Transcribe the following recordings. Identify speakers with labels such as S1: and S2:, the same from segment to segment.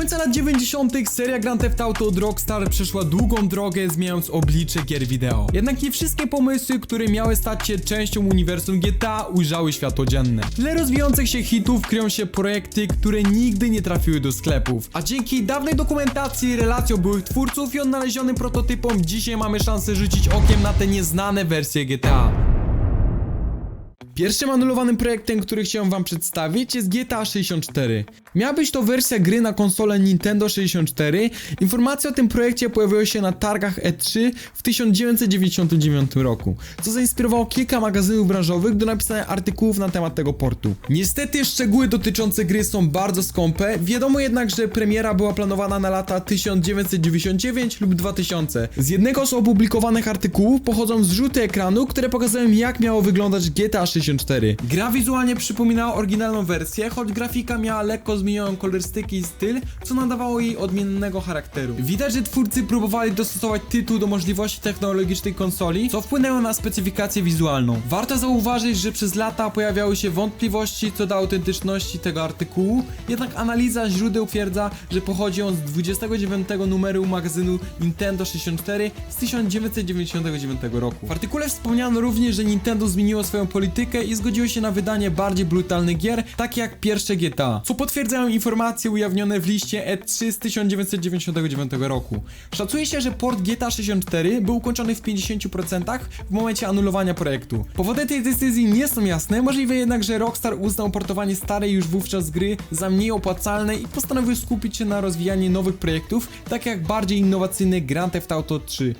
S1: końca lat 90. seria Grand Theft Auto od Rockstar przeszła długą drogę zmieniając oblicze gier wideo. Jednak nie wszystkie pomysły, które miały stać się częścią uniwersum GTA ujrzały światło dzienne. W tle rozwijających się hitów kryją się projekty, które nigdy nie trafiły do sklepów. A dzięki dawnej dokumentacji, relacjom byłych twórców i odnalezionym prototypom dzisiaj mamy szansę rzucić okiem na te nieznane wersje GTA. Pierwszym anulowanym projektem, który chciałem wam przedstawić jest GTA 64. Miała być to wersja gry na konsolę Nintendo 64. Informacje o tym projekcie pojawiły się na targach E3 w 1999 roku, co zainspirowało kilka magazynów branżowych do napisania artykułów na temat tego portu. Niestety szczegóły dotyczące gry są bardzo skąpe, wiadomo jednak, że premiera była planowana na lata 1999 lub 2000. Z jednego z opublikowanych artykułów pochodzą zrzuty ekranu, które pokazują jak miało wyglądać GTA 64. Gra wizualnie przypominała oryginalną wersję, choć grafika miała lekko zmienioną kolorystykę i styl, co nadawało jej odmiennego charakteru. Widać, że twórcy próbowali dostosować tytuł do możliwości technologicznej konsoli, co wpłynęło na specyfikację wizualną. Warto zauważyć, że przez lata pojawiały się wątpliwości co do autentyczności tego artykułu, jednak analiza źródeł twierdza, że pochodzi on z 29 numeru magazynu Nintendo 64 z 1999 roku. W artykule wspomniano również, że Nintendo zmieniło swoją politykę i zgodziło się na wydanie bardziej brutalnych gier, takie jak pierwsze GTA, co potwierdzają informacje ujawnione w liście E3 z 1999 roku. Szacuje się, że port GTA 64 był ukończony w 50% w momencie anulowania projektu. Powody tej decyzji nie są jasne, możliwe jednak, że Rockstar uznał portowanie starej już wówczas gry za mniej opłacalne i postanowił skupić się na rozwijaniu nowych projektów, tak jak bardziej innowacyjny Grand Theft Auto 3.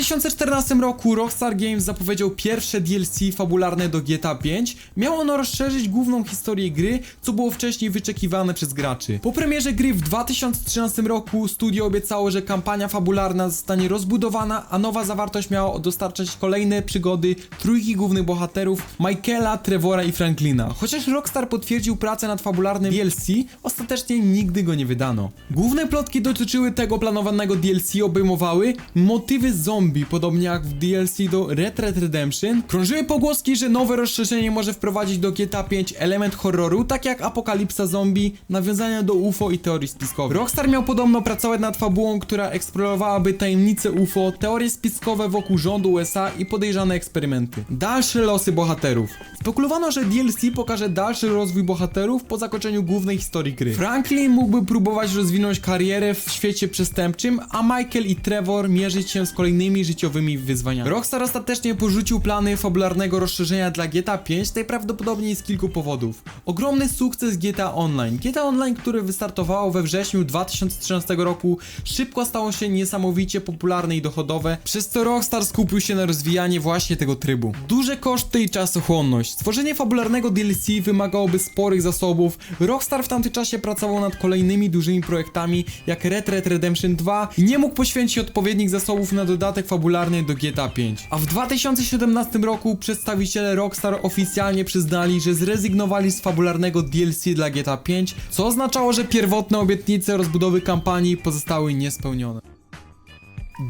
S1: W 2014 roku Rockstar Games zapowiedział pierwsze DLC fabularne do GTA 5. Miało ono rozszerzyć główną historię gry, co było wcześniej wyczekiwane przez graczy. Po premierze gry w 2013 roku studio obiecało, że kampania fabularna zostanie rozbudowana, a nowa zawartość miała dostarczać kolejne przygody trójki głównych bohaterów Michaela, Trevora i Franklina. Chociaż Rockstar potwierdził pracę nad fabularnym DLC, ostatecznie nigdy go nie wydano. Główne plotki dotyczyły tego planowanego DLC obejmowały motywy zombie, podobnie jak w DLC do Red Red Redemption. Krążyły pogłoski, że nowe rozszerzenie może wprowadzić do GTA 5 element horroru, tak jak apokalipsa zombie, nawiązania do UFO i teorii spiskowych. Rockstar miał podobno pracować nad fabułą, która eksplorowałaby tajemnice UFO, teorie spiskowe wokół rządu USA i podejrzane eksperymenty. Dalsze losy bohaterów. Spekulowano, że DLC pokaże dalszy rozwój bohaterów po zakończeniu głównej historii gry. Franklin mógłby próbować rozwinąć karierę w świecie przestępczym, a Michael i Trevor mierzyć się z kolejnymi życiowymi wyzwaniami. Rockstar ostatecznie porzucił plany fabularnego rozszerzenia dla GTA 5 najprawdopodobniej z kilku powodów. Ogromny sukces GTA Online. GTA Online, które wystartowało we wrześniu 2013 roku, szybko stało się niesamowicie popularne i dochodowe, przez co Rockstar skupił się na rozwijaniu właśnie tego trybu. Duże koszty i czasochłonność. Stworzenie fabularnego DLC wymagałoby sporych zasobów. Rockstar w tamtym czasie pracował nad kolejnymi dużymi projektami, jak Red Red Redemption 2 i nie mógł poświęcić odpowiednich zasobów na dodatek fabularny do GTA 5. A w 2017 roku przedstawiciele Rockstar oficjalnie przyznali, że zrezygnowali z fabularnego DLC dla GTA 5, co oznaczało, że pierwotne obietnice rozbudowy kampanii pozostały niespełnione.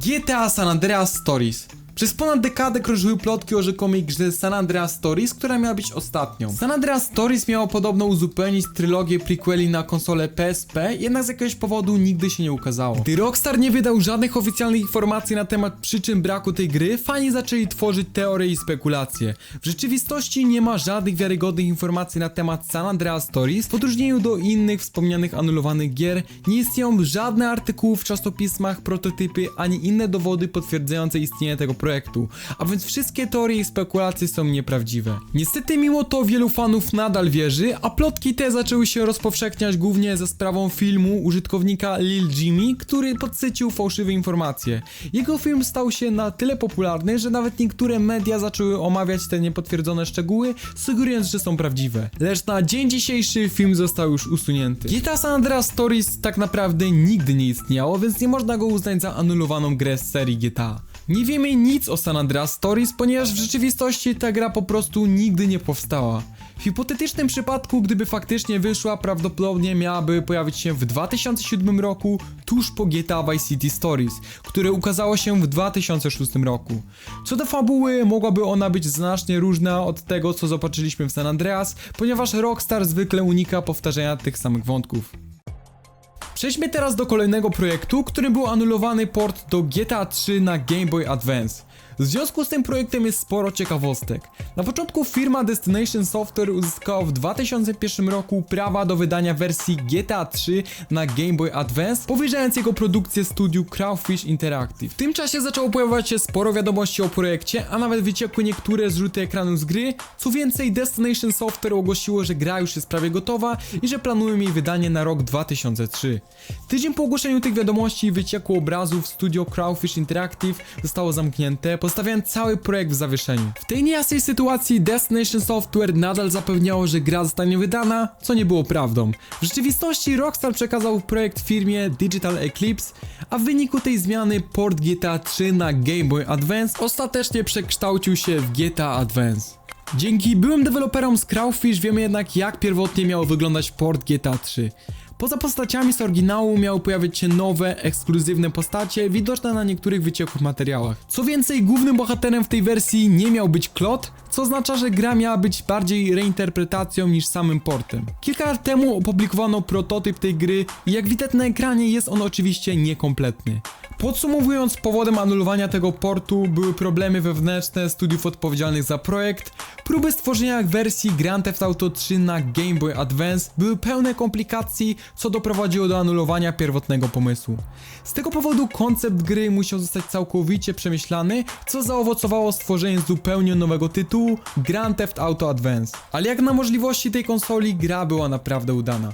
S1: GTA San Andreas Stories przez ponad dekadę krążyły plotki o rzekomej grze San Andreas Stories, która miała być ostatnią. San Andreas Stories miało podobno uzupełnić trylogię prequeli na konsolę PSP, jednak z jakiegoś powodu nigdy się nie ukazało. Gdy Rockstar nie wydał żadnych oficjalnych informacji na temat przyczyn braku tej gry, fani zaczęli tworzyć teorie i spekulacje. W rzeczywistości nie ma żadnych wiarygodnych informacji na temat San Andreas Stories, w odróżnieniu do innych wspomnianych anulowanych gier, nie istnieją żadne artykuły w czasopismach, prototypy, ani inne dowody potwierdzające istnienie tego projektu, a więc wszystkie teorie i spekulacje są nieprawdziwe. Niestety mimo to wielu fanów nadal wierzy, a plotki te zaczęły się rozpowszechniać głównie za sprawą filmu użytkownika Lil Jimmy, który podsycił fałszywe informacje. Jego film stał się na tyle popularny, że nawet niektóre media zaczęły omawiać te niepotwierdzone szczegóły, sugerując, że są prawdziwe. Lecz na dzień dzisiejszy film został już usunięty. GTA San Andreas Stories tak naprawdę nigdy nie istniało, więc nie można go uznać za anulowaną grę z serii GTA. Nie wiemy nic o San Andreas Stories, ponieważ w rzeczywistości ta gra po prostu nigdy nie powstała. W hipotetycznym przypadku, gdyby faktycznie wyszła, prawdopodobnie miałaby pojawić się w 2007 roku, tuż po GTA Vice City Stories, które ukazało się w 2006 roku. Co do fabuły, mogłaby ona być znacznie różna od tego, co zobaczyliśmy w San Andreas, ponieważ Rockstar zwykle unika powtarzania tych samych wątków. Przejdźmy teraz do kolejnego projektu, którym był anulowany port do GTA 3 na Game Boy Advance. W związku z tym projektem jest sporo ciekawostek. Na początku firma Destination Software uzyskała w 2001 roku prawa do wydania wersji GTA 3 na Game Boy Advance, powierzając jego produkcję studiu Crowfish Interactive. W tym czasie zaczęło pojawiać się sporo wiadomości o projekcie, a nawet wyciekły niektóre zrzuty ekranu z gry. Co więcej, Destination Software ogłosiło, że gra już jest prawie gotowa i że planują jej wydanie na rok 2003. Tydzień po ogłoszeniu tych wiadomości wycieku obrazów studio Crowfish Interactive zostało zamknięte, postawiając cały projekt w zawieszeniu. W tej niejasnej sytuacji Destination Software nadal zapewniało, że gra zostanie wydana, co nie było prawdą. W rzeczywistości Rockstar przekazał projekt firmie Digital Eclipse, a w wyniku tej zmiany port GTA 3 na Game Boy Advance ostatecznie przekształcił się w GTA Advance. Dzięki byłym deweloperom z Crowfish wiemy jednak jak pierwotnie miał wyglądać port GTA 3. Poza postaciami z oryginału miały pojawić się nowe, ekskluzywne postacie widoczne na niektórych wyciekłych materiałach. Co więcej, głównym bohaterem w tej wersji nie miał być Klot, co oznacza, że gra miała być bardziej reinterpretacją niż samym portem. Kilka lat temu opublikowano prototyp tej gry i jak widać na ekranie jest on oczywiście niekompletny. Podsumowując, powodem anulowania tego portu były problemy wewnętrzne studiów odpowiedzialnych za projekt, próby stworzenia wersji Grand Theft Auto 3 na Game Boy Advance były pełne komplikacji, co doprowadziło do anulowania pierwotnego pomysłu. Z tego powodu koncept gry musiał zostać całkowicie przemyślany, co zaowocowało stworzeniem zupełnie nowego tytułu Grand Theft Auto Advance. Ale jak na możliwości tej konsoli, gra była naprawdę udana.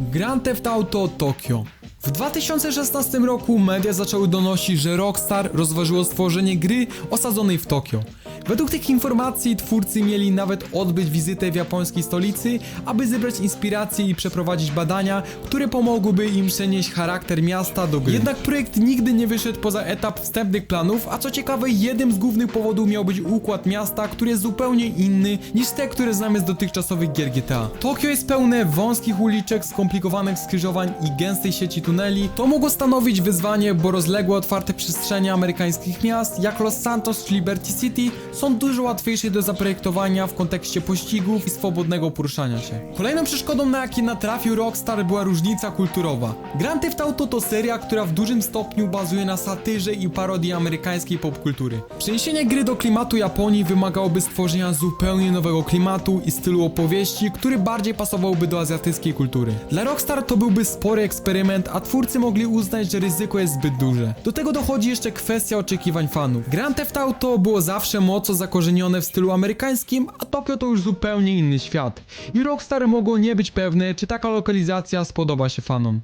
S1: Grand Theft Auto Tokyo. W 2016 roku media zaczęły donosić, że Rockstar rozważyło stworzenie gry osadzonej w Tokio. Według tych informacji twórcy mieli nawet odbyć wizytę w japońskiej stolicy, aby zebrać inspiracje i przeprowadzić badania, które pomogłyby im przenieść charakter miasta do gry. Jednak projekt nigdy nie wyszedł poza etap wstępnych planów, a co ciekawe, jednym z głównych powodów miał być układ miasta, który jest zupełnie inny niż te, które znamy z dotychczasowych gier GTA. Tokio jest pełne wąskich uliczek, skomplikowanych skrzyżowań i gęstej sieci tuneli. To mogło stanowić wyzwanie, bo rozległe otwarte przestrzenie amerykańskich miast, jak Los Santos czy Liberty City, są dużo łatwiejsze do zaprojektowania w kontekście pościgów i swobodnego poruszania się. Kolejną przeszkodą, na jakie natrafił Rockstar była różnica kulturowa. Grand Theft Auto to seria, która w dużym stopniu bazuje na satyrze i parodii amerykańskiej popkultury. Przeniesienie gry do klimatu Japonii wymagałoby stworzenia zupełnie nowego klimatu i stylu opowieści, który bardziej pasowałby do azjatyckiej kultury. Dla Rockstar to byłby spory eksperyment, a twórcy mogli uznać, że ryzyko jest zbyt duże. Do tego dochodzi jeszcze kwestia oczekiwań fanów. Grand Theft Auto było zawsze mocno zakorzenione w stylu amerykańskim, a Tokio to już zupełnie inny świat. I Rockstar mogło nie być pewne, czy taka lokalizacja spodoba się fanom.